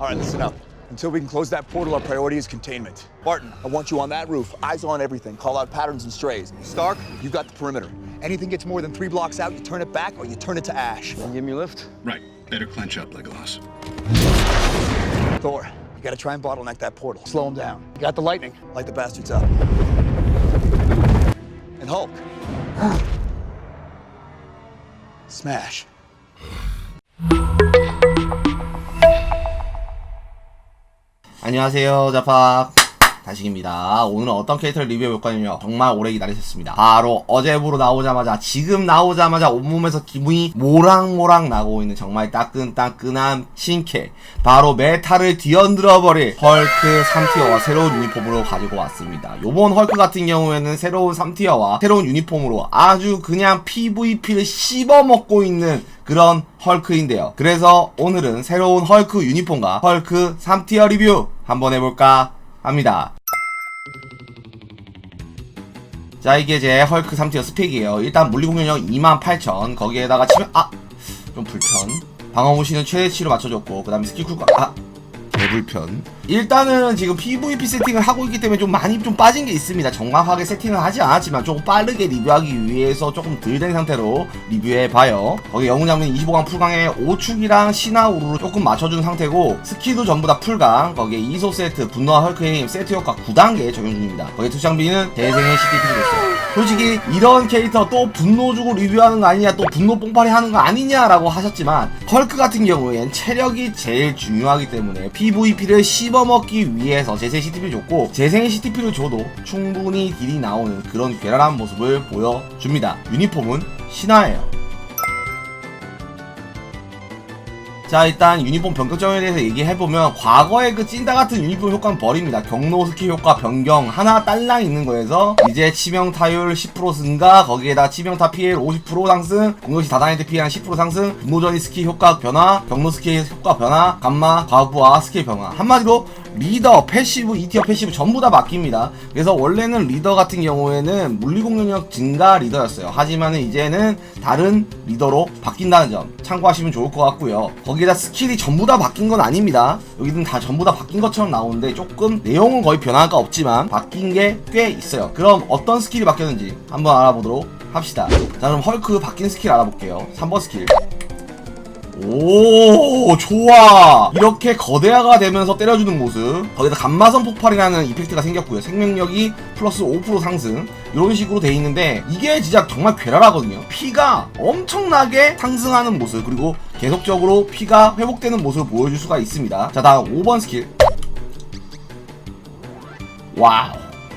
All right, listen up. Until we can close that portal, our priority is containment. Barton, I want you on that roof, eyes on everything. Call out patterns and strays. Stark, you've got the perimeter. Anything gets more than three blocks out, you turn it back or you turn it to ash. Can you give me a lift? Right. Better clench up, Legolas. Thor, you gotta try and bottleneck that portal. Slow him down. You got the lightning. Light the bastards up. And Hulk. Smash. 안녕하세요 자팍 다식입니다 오늘은 어떤 캐릭터를 리뷰해볼 거냐면 정말 오래 기다리셨습니다 바로 어제부로 나오자마자 지금 나오자마자 온몸에서 기분이 모락모락 나고 있는 정말 따끈따끈한 신캐 바로 메타를 뒤흔들어버릴 헐크 3티어와 새로운 유니폼으로 가지고 왔습니다 요번 헐크 같은 경우에는 새로운 3티어와 새로운 유니폼으로 아주 그냥 PVP를 씹어먹고 있는 그런 헐크인데요. 그래서 오늘은 새로운 헐크 유니폼과 헐크 3티어 리뷰 한번 해볼까 합니다. 자 이게 제 헐크 3티어 스펙이에요. 일단 물리 공격력 28,000 거기에다가 치면 아! 좀 불편 방어 무시는 최대치로 맞춰줬고 그 다음에 스킬 쿨가 아! 개불편 일단은 지금 PVP 세팅을 하고 있기 때문에 좀 많이 좀 빠진 게 있습니다. 정확하게 세팅을 하지 않았지만 조금 빠르게 리뷰하기 위해서 조금 덜 된 상태로 리뷰해봐요. 거기 영웅 장면 25강 풀강에 5축이랑 신화우루를 조금 맞춰준 상태고 스킬도 전부 다 풀강. 거기에 이소 세트 분노와 헐크의 힘 세트 효과 9단계 적용 중입니다. 거기에 투장비는 대생의 CDP도 줬어요. 솔직히 이런 캐릭터 또 분노 주고 리뷰하는 거 아니냐 또 분노 뽕파리 하는 거 아니냐라고 하셨지만 헐크 같은 경우엔 체력이 제일 중요하기 때문에 PVP를 씹어먹기 위해서 재생 CTP를 줬고 재생 CTP를 줘도 충분히 딜이 나오는 그런 괴랄한 모습을 보여줍니다. 유니폼은 신화예요 자 일단 유니폼 변경점에 대해서 얘기해보면 과거의 그 찐따 같은 유니폼 효과는 버립니다. 경로 스킬 효과 변경 하나 딸랑 있는 거에서 이제 치명 타율 10% 증가 거기에다 치명타 피해 50% 상승 공격시 다단한테 피해 한10% 상승 분노전이 스킬 효과 변화 경로 스킬 효과 변화 감마 과부하 스킬 변화. 한마디로 리더, 패시브, 2티어 패시브 전부 다 바뀝니다. 그래서 원래는 리더 같은 경우에는 물리 공격력 증가 리더였어요. 하지만은 이제는 다른 리더로 바뀐다는 점 참고하시면 좋을 것 같고요. 거기에다 스킬이 전부 다 바뀐 건 아닙니다. 여기는 다 전부 다 바뀐 것처럼 나오는데 조금 내용은 거의 변화가 없지만 바뀐 게 꽤 있어요. 그럼 어떤 스킬이 바뀌었는지 한번 알아보도록 합시다. 자 그럼 헐크 바뀐 스킬 알아볼게요. 3번 스킬. 오 좋아. 이렇게 거대화가 되면서 때려주는 모습. 거기다 감마선 폭발이라는 이펙트가 생겼고요. 생명력이 플러스 5% 상승. 이런 식으로 돼 있는데 이게 진짜 정말 괴랄하거든요. 피가 엄청나게 상승하는 모습. 그리고 계속적으로 피가 회복되는 모습을 보여줄 수가 있습니다. 자 다음 5번 스킬. 와우.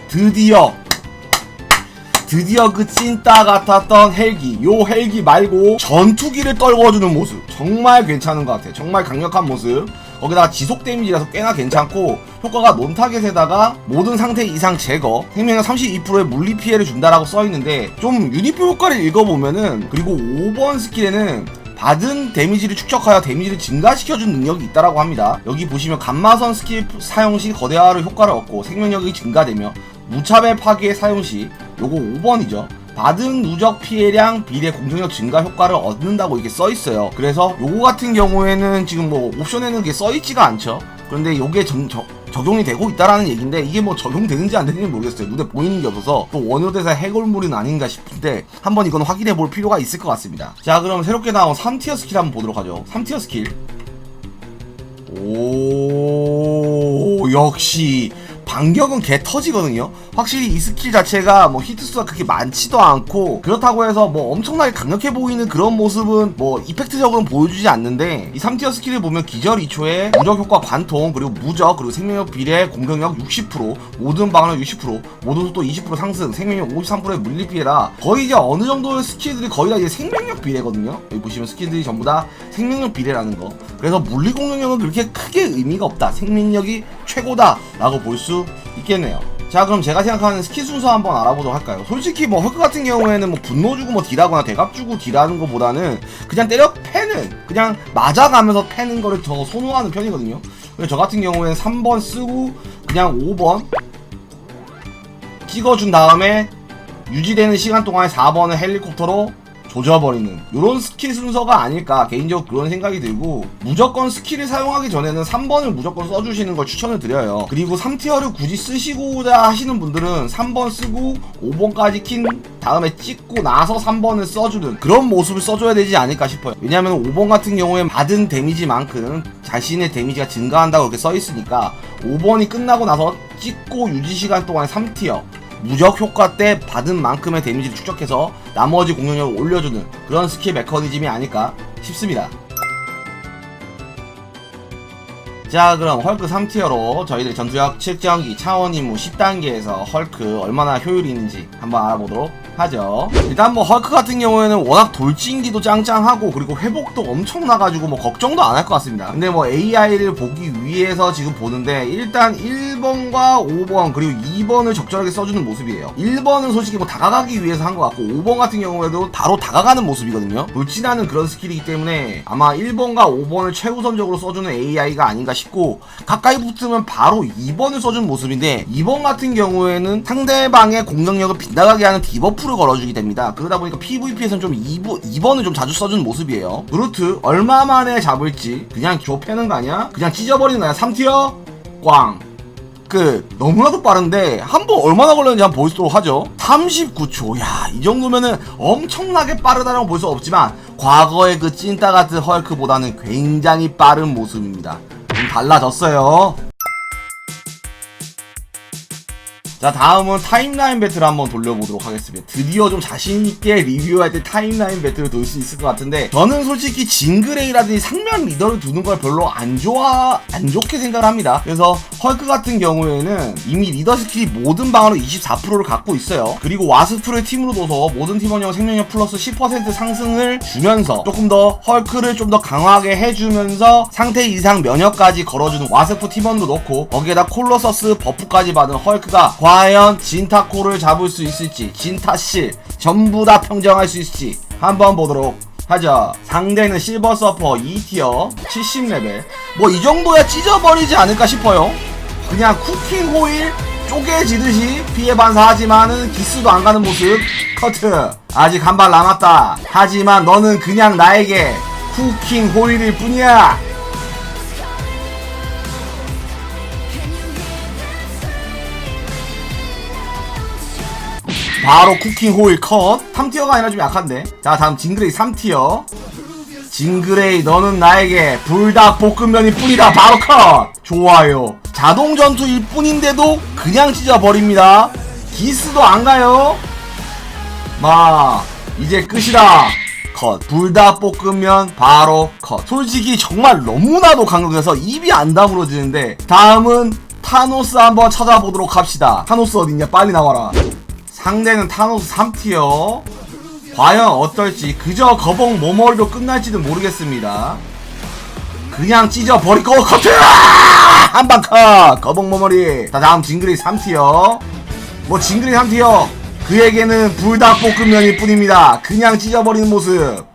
드디어 드디어 그 찐따 같았던 헬기 요 헬기 말고 전투기를 떨궈주는 모습. 정말 괜찮은 것 같아요. 정말 강력한 모습. 거기다가 지속 데미지라서 꽤나 괜찮고 효과가 논타겟에다가 모든 상태 이상 제거 생명력 32%의 물리 피해를 준다라고 써있는데 좀 유니폼 효과를 읽어보면은 그리고 5번 스킬에는 받은 데미지를 축적하여 데미지를 증가시켜준 능력이 있다라고 합니다. 여기 보시면 감마선 스킬 사용 시 거대화를 효과를 얻고 생명력이 증가되며 무차별 파괴 사용 시 요거 5번이죠. 받은 누적 피해량 비례 공격력 증가 효과를 얻는다고 이게 써 있어요. 그래서 요거 같은 경우에는 지금 뭐 옵션에는 이게 써 있지가 않죠. 그런데 요게 정, 적, 적용이 되고 있다라는 얘기인데 이게 뭐 적용되는지 안 되는지 모르겠어요. 눈에 보이는 게 없어서 또 원효대사 해골물은 아닌가 싶은데 한번 이건 확인해 볼 필요가 있을 것 같습니다. 자 그럼 새롭게 나온 3티어 스킬 한번 보도록 하죠. 3티어 스킬. 오 역시 반격은 개 터지거든요. 확실히 이 스킬 자체가 뭐 히트수가 그렇게 많지도 않고 그렇다고 해서 뭐 엄청나게 강력해 보이는 그런 모습은 뭐 이펙트적으로는 보여주지 않는데 이 3티어 스킬을 보면 기절 2초에 무적 효과 관통 그리고 무적 그리고 생명력 비례 공격력 60% 모든 방어력 60% 모든 속도 20% 상승 생명력 53%의 물리 피해라 거의 이제 어느 정도의 스킬들이 거의 다 이제 생명력 비례거든요. 여기 보시면 스킬들이 전부 다 생명력 비례라는 거. 그래서 물리 공격력은 그렇게 크게 의미가 없다. 생명력이 최고다라고 볼 수 있겠네요. 자 그럼 제가 생각하는 스킬 순서 한번 알아보도록 할까요? 솔직히 뭐 헐크 같은 경우에는 뭐 분노 주고 뭐 딜하거나 대갑 주고 딜하는 것보다는 그냥 때려 패는 그냥 맞아가면서 패는 거를 더 선호하는 편이거든요. 저 같은 경우에는 3번 쓰고 그냥 5번 찍어준 다음에 유지되는 시간 동안에 4번을 헬리콥터로 조져버리는 이런 스킬 순서가 아닐까 개인적으로 그런 생각이 들고 무조건 스킬을 사용하기 전에는 3번을 무조건 써주시는 걸 추천을 드려요. 그리고 3티어를 굳이 쓰시고자 하시는 분들은 3번 쓰고 5번까지 킨 다음에 찍고 나서 3번을 써주는 그런 모습을 써줘야 되지 않을까 싶어요. 왜냐하면 5번 같은 경우에 받은 데미지만큼 자신의 데미지가 증가한다고 이렇게 써있으니까 5번이 끝나고 나서 찍고 유지 시간 동안 3티어 무적 효과 때 받은 만큼의 데미지를 축적해서 나머지 공격력을 올려주는 그런 스킬 메커니즘이 아닐까 싶습니다. 자 그럼 헐크 3티어로 저희들이 전투력 측정기 차원 임무 10단계에서 헐크 얼마나 효율이 있는지 한번 알아보도록 하죠. 일단 뭐 헐크 같은 경우에는 워낙 돌진기도 짱짱하고 그리고 회복도 엄청나가지고 뭐 걱정도 안 할 것 같습니다. 근데 뭐 AI를 보기 위해서 지금 보는데 일단 1번과 5번 그리고 2번을 적절하게 써주는 모습이에요. 1번은 솔직히 뭐 다가가기 위해서 한 것 같고 5번 같은 경우에도 바로 다가가는 모습이거든요. 돌진하는 그런 스킬이기 때문에 아마 1번과 5번을 최우선적으로 써주는 AI가 아닌가 싶고 가까이 붙으면 바로 2번을 써주는 모습인데 2번 같은 경우에는 상대방의 공격력을 빗나가게 하는 디버프 를 걸어주게 됩니다 그러다 보니까 PVP에서는 좀 2번, 2번을 좀 자주 써주는 모습이에요 브루트 얼마 만에 잡을지 그냥 줘 패는 거 아니야? 그냥 찢어버리는 거야 3티어 꽝 끝. 너무나도 빠른데 한 번 얼마나 걸렸는지 한번 보도록 하죠. 39초. 야, 이 정도면은 엄청나게 빠르다라고 볼 수 없지만 과거의 그 찐따 같은 헐크보다는 굉장히 빠른 모습입니다. 좀 달라졌어요. 자 다음은 타임라인 배틀 한번 돌려보도록 하겠습니다. 드디어 좀 자신있게 리뷰할 때 타임라인 배틀을 돌 수 있을 것 같은데 저는 솔직히 징그레이라든지 상면 리더를 두는 걸 별로 안 좋아 안 좋게 생각을 합니다. 그래서 헐크 같은 경우에는 이미 리더 스킬이 모든 방어로 24%를 갖고 있어요. 그리고 와스프를 팀으로 둬서 모든 팀원용 생명력 플러스 10% 상승을 주면서 조금 더 헐크를 좀 더 강하게 해주면서 상태 이상 면역까지 걸어주는 와스프 팀원도 넣고 거기에다 콜로서스 버프까지 받은 헐크가 과연 진타코를 잡을 수 있을지 진타실 전부 다 평정할 수 있을지 한번 보도록 하죠. 상대는 실버 서퍼 2티어 70레벨. 뭐 이 정도야 찢어버리지 않을까 싶어요 그냥 쿠킹 호일 쪼개지듯이 피해 반사하지만은 기스도 안 가는 모습. 커트 아직 한 발 남았다. 하지만 너는 그냥 나에게 쿠킹 호일일 뿐이야. 바로 쿠킹 호일 컷. 3티어가 아니라 좀 약한데. 자 다음 징그레이 3티어 징그레이 너는 나에게 불닭 볶음면일 뿐이다. 바로 컷! 좋아요. 자동 전투일 뿐인데도 그냥 찢어버립니다. 기스도 안 가요. 마 이제 끝이다. 컷. 불닭 볶음면 바로 컷. 솔직히 정말 너무나도 강력해서 입이 안 다물어지는데 다음은 타노스 한번 찾아보도록 합시다. 타노스 어딨냐? 빨리 나와라. 상대는 타노스 3티어 과연 어떨지 그저 거봉 모머리로 끝날지는 모르겠습니다. 그냥 찢어버릴 거 커트 한방 컷! 거봉 모머리. 자 다음 징그리 3티어. 뭐 징그리 3티어. 그에게는 불닭볶음면일 뿐입니다. 그냥 찢어버리는 모습.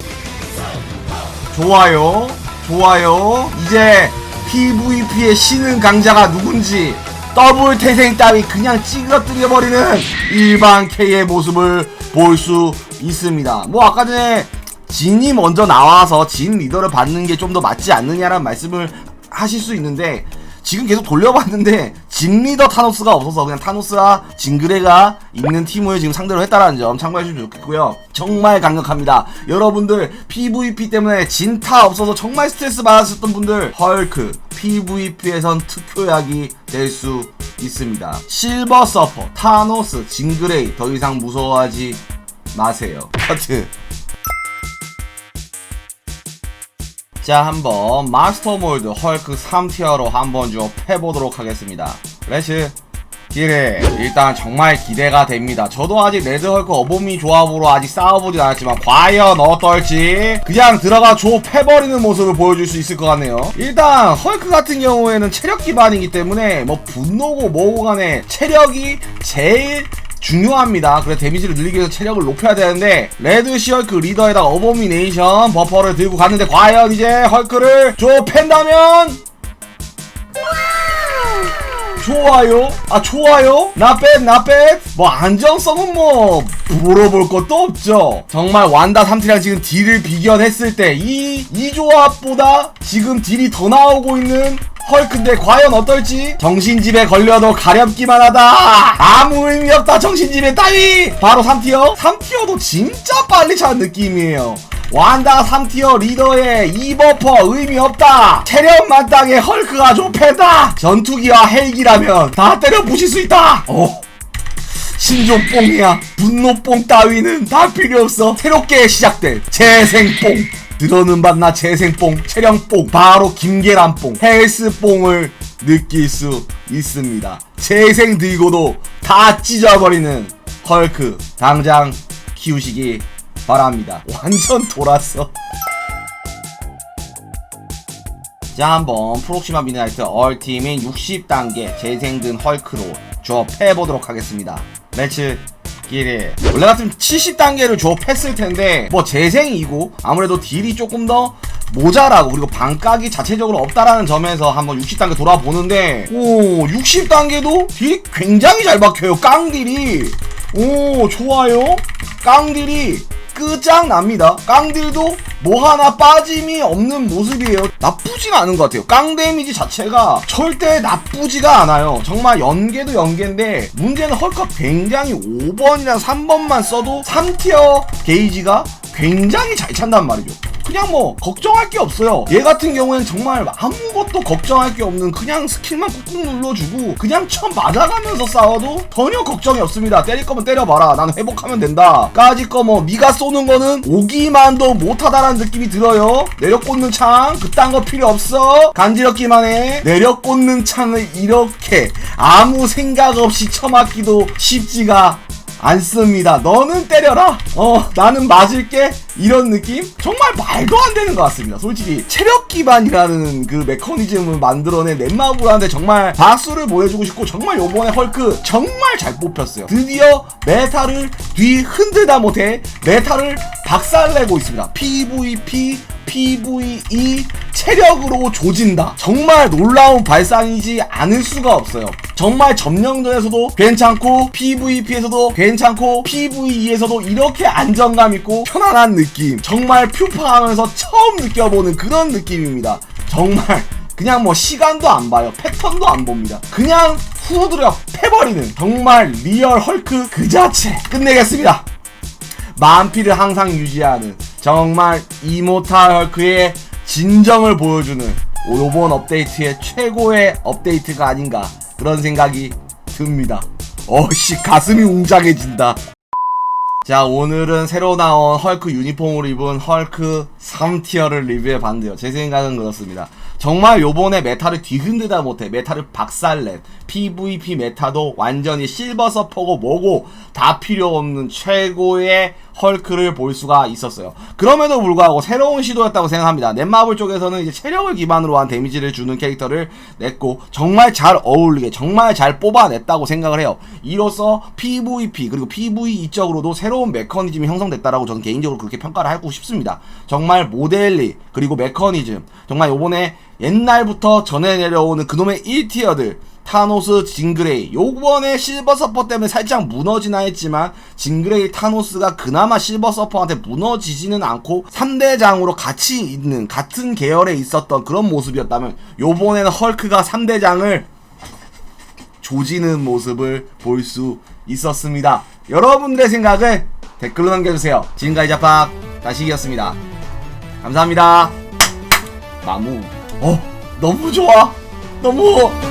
좋아요. 좋아요. 이제 PVP의 신은 강자가 누군지 더블 태생 따위 그냥 찌그러뜨려버리는 일반 K의 모습을 볼수 있습니다. 뭐 아까 전에 진이 먼저 나와서 진 리더를 받는 게 좀 더 맞지 않느냐라는 말씀을 하실 수 있는데 지금 계속 돌려봤는데 진 리더 타노스가 없어서 그냥 타노스와 징그레가 있는 팀을 지금 상대로 했다라는 점 참고해 주시면 좋겠고요. 정말 강력합니다. 여러분들 PVP 때문에 진타 없어서 정말 스트레스 받았었던 분들 헐크 PVP에선 특효약이 될 수 있습니다. 실버 서퍼 타노스 징그레이 더 이상 무서워하지 마세요. 커트. 자 한번 마스터 몰드 헐크 3티어로 한번 좀 해보도록 하겠습니다. 레츠 기대. 일단 정말 기대가 됩니다. 저도 아직 레드 헐크 어보미 조합으로 아직 싸워보진 않았지만 과연 어떨지 그냥 들어가 조 패버리는 모습을 보여줄 수 있을 것 같네요. 일단 헐크 같은 경우에는 체력 기반이기 때문에 뭐 분노고 뭐고 간에 체력이 제일 중요합니다. 그래서 데미지를 늘리기 위해서 체력을 높여야 되는데 레드 시헐크 리더에다가 어보미네이션 버퍼를 들고 갔는데 과연 이제 헐크를 좁힌다면? 좋아요? 아 좋아요? 나빼 나빼 뭐 안정성은 뭐 물어볼 것도 없죠. 정말 완다 삼티랑 지금 딜을 비견했을 때 이 이 조합보다 지금 딜이 더 나오고 있는 헐크인데 과연 어떨지? 정신집에 걸려도 가렵기만 하다. 아무 의미 없다 정신집에 따위! 바로 3티어. 3티어도 진짜 빨리 찬 느낌이에요. 완다 3티어 리더의 이버퍼 의미 없다. 체력 만 땅에 헐크가 좁혀다. 전투기와 헬기라면 다 때려 부실 수 있다. 어? 신종 뽕이야. 분노 뽕 따위는 다 필요 없어. 새롭게 시작될 재생 뽕 들어는 봤나 재생뽕 체령뽕 바로 김계란뽕 헬스뽕을 느낄 수 있습니다. 재생 들고도 다 찢어버리는 헐크 당장 키우시기 바랍니다. 완전 돌았어. 자 한번 프록시마 미드나이트 얼티민 60단계 재생든 헐크로 조합해보도록 하겠습니다. 매치 끼리 원래 같으면 70단계를 조합했을 텐데 뭐 재생이고 아무래도 딜이 조금 더 모자라고 그리고 반각이 자체적으로 없다라는 점에서 한번 60단계 돌아보는데 오 60단계도 딜이 굉장히 잘 박혀요 깡딜이. 오 좋아요. 깡딜이 끝장납니다. 깡딜도 뭐 하나 빠짐이 없는 모습이에요. 나쁘진 않은 것 같아요. 깡 데미지 자체가 절대 나쁘지가 않아요. 정말 연계도 연계인데 문제는 헐컵 굉장히 5번이나 3번만 써도 3티어 게이지가 굉장히 잘 찬단 말이죠. 그냥 뭐 걱정할 게 없어요. 얘 같은 경우에는 정말 아무것도 걱정할 게 없는 그냥 스킬만 꾹꾹 눌러주고 그냥 쳐 맞아가면서 싸워도 전혀 걱정이 없습니다. 때릴 거면 때려봐라. 나는 회복하면 된다. 까짓 거뭐 네가 쏘는 거는 오기만도 못하다라 는 느낌이 들어요. 내려 꽂는 창 그딴 거 필요 없어. 간지럽기만 해. 내려 꽂는 창을 이렇게 아무 생각 없이 쳐맞기도 쉽지가 않습니다. 너는 때려라. 어, 나는 맞을게. 이런 느낌? 정말 말도 안 되는 것 같습니다. 솔직히 체력 기반이라는 그 메커니즘을 만들어낸 넷마블한테 정말 박수를 보여주고 싶고 정말 요번에 헐크 정말 잘 뽑혔어요. 드디어 메타를 뒤 흔들다 못해 메타를 박살내고 있습니다. PVP PVE 체력으로 조진다. 정말 놀라운 발상이지 않을 수가 없어요. 정말 점령전에서도 괜찮고 PVP에서도 괜찮고 PVE에서도 이렇게 안정감 있고 편안한 느낌. 정말 퓨파하면서 처음 느껴보는 그런 느낌입니다. 정말 그냥 뭐 시간도 안 봐요. 패턴도 안 봅니다. 그냥 후드려 패버리는 정말 리얼 헐크 그 자체. 끝내겠습니다. 만피를 항상 유지하는 정말 이모탈 헐크의 진정을 보여주는 요번 업데이트의 최고의 업데이트가 아닌가 그런 생각이 듭니다. 어씨 가슴이 웅장해진다. 자 오늘은 새로 나온 헐크 유니폼을 입은 헐크 3티어를 리뷰해 봤는데요 제 생각은 그렇습니다 정말 요번에 메타를 뒤흔들다 못해 메타를 박살낸 PVP 메타도 완전히 실버 서퍼고 뭐고 다 필요 없는 최고의 헐크를 볼 수가 있었어요. 그럼에도 불구하고 새로운 시도였다고 생각합니다. 넷마블 쪽에서는 이제 체력을 기반으로 한 데미지를 주는 캐릭터를 냈고 정말 잘 어울리게 정말 잘 뽑아냈다고 생각을 해요. 이로써 PVP 그리고 PVE 쪽으로도 새로운 메커니즘이 형성됐다라고 저는 개인적으로 그렇게 평가를 하고 싶습니다. 정말 모델리 그리고 메커니즘. 정말 요번에 옛날부터 전해 내려오는 그놈의 1티어들 타노스, 징그레이 요번에 실버 서퍼 때문에 살짝 무너지나 했지만 징그레이, 타노스가 그나마 실버 서퍼한테 무너지지는 않고 3대장으로 같이 있는 같은 계열에 있었던 그런 모습이었다면 요번에는 헐크가 3대장을 조지는 모습을 볼 수 있었습니다. 여러분들의 생각을 댓글로 남겨주세요. 지금까지 자팍 다시기였습니다. 감사합니다. 나무. 어, 너무 좋아. 너무